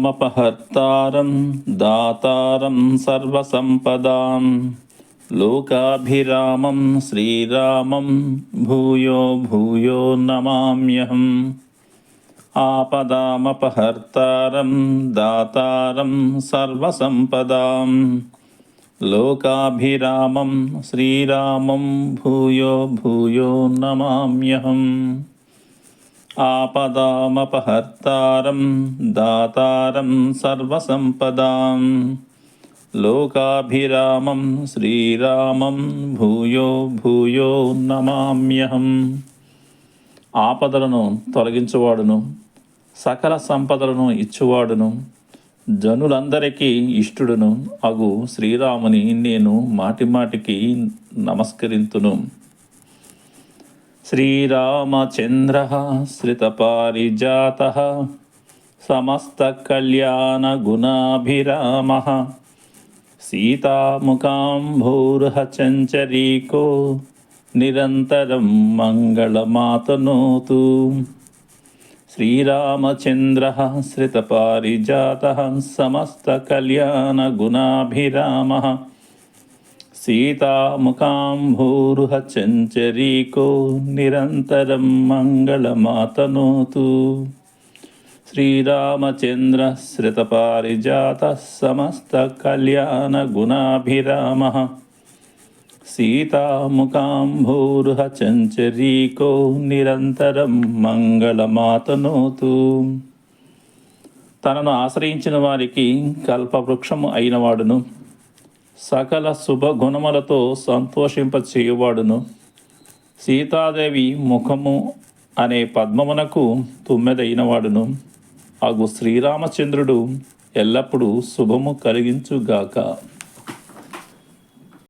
ఆపదామపహర్తారం దాతారం సర్వసంపదాం లోకాభిరామం శ్రీరామం భూయో భూయో నమామ్యహం ఆపదామపహర్తారం దాతారం సర్వసంపదాం లోకాభిరామం శ్రీరామం భూయో భూయో నమామ్యహం ఆపదామపహర్తారం దాతారం సర్వసంపదాం. లోకాభిరామం శ్రీరామం భూయో భూయో నమామ్యహం. ఆపదలను తొలగించువాడును సకల సంపదలను ఇచ్చువాడును జనులందరికీ ఇష్టుడును అగు శ్రీరాముని నేను మాటిమాటికి నమస్కరింతును. శ్రీరామచంద్ర శ్రితపారిజాత సమస్తకళ్యాణగుణాభిరామ సీతాముఖాంభూర్హచంచరీకో నిరంతరం మంగళమాతనోతు శ్రీరామచంద్ర శ్రితపారిజాత సమస్తకళ్యాణగుణాభిరామ సీతాముఖాంభూరుహచంచరీకో నిరంతరం మంగళమాతనోతు. శ్రీరామచంద్ర శ్రితపారిజాత సమస్తకళ్యాణగుణాభిరామ సీతాముఖాంభూర్హచంచరీకో నిరంతరం మంగళమాతనోతు. తనను ఆశ్రయించిన వారికి కల్పవృక్షము అయినవాడును సకల శుభగుణములతో సంతోషింప చేయువాడును సీతాదేవి ముఖము అనే పద్మమునకు తుమ్మెదైనవాడును అగు శ్రీరామచంద్రుడు ఎల్లప్పుడూ శుభము కలిగించుగాక.